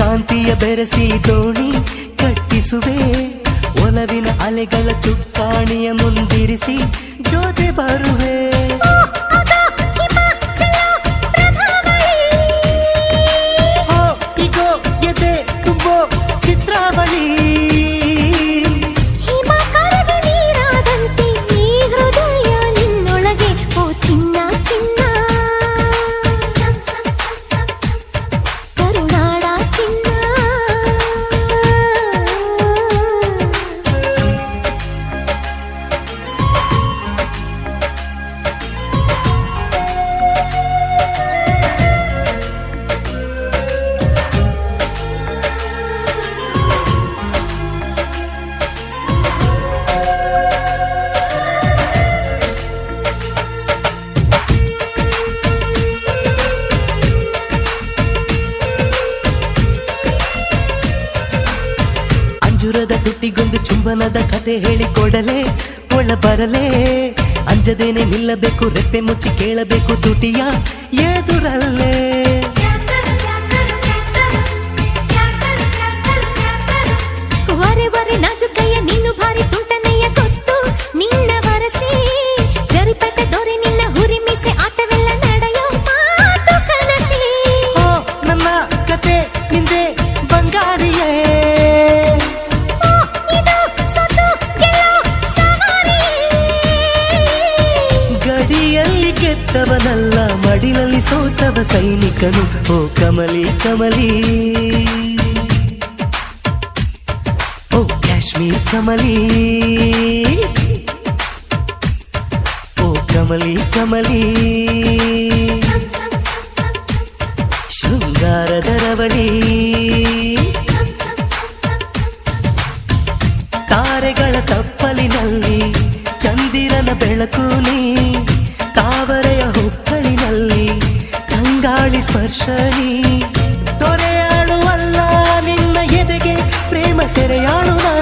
ಕಾಂತಿಯ ಬೆರೆಸಿ ದೋಣಿ ಕಟ್ಟಿಸುವೆ. ಒಲವಿನ ಅಲೆಗಳ ಚುಕ್ಕಾಣಿಯ ಮುಂದಿರಿಸಿ ಜೊತೆ ಬರುವೆ. ಅಂಜುರದ ತುಟಿಗೊಂದು ಚುಂಬನದ ಕತೆ ಹೇಳಿಕೊಡಲೆ ಒಳ ಬರಲೇ. ಅಂಜದೇನೆ ನಿಲ್ಲಬೇಕು ರೆಪ್ಪೆ ಮುಚ್ಚಿ ಕೇಳಬೇಕು ತುಟಿಯ ಎದುರಲ್ಲೇ. ಗೆದ್ದವನಲ್ಲ ಮಡಿಲಲ್ಲಿ ಸೋತವ ಸೈನಿಕನು. ಓ ಕಮಲಿ ಕಮಲಿ. ಓ ಕಾಶ್ಮೀರ್ ಕಮಲಿ. ಓ ಕಮಲಿ ಕಮಲಿ. ಶೃಂಗಾರದ ರವಳಿ ತಾರೆಗಳ ತಪ್ಪಲಿನಲ್ಲಿ ಚಂದಿರನ ಬೆಳಕು ನೀ. ಸ್ಪರ್ಶನಿ. ದೊರೆಯಾಡುವಲ್ಲ ನಿನ್ನ ಎದೆಗೆ. ಪ್ರೇಮ ಸೆರೆಯಾಡುವ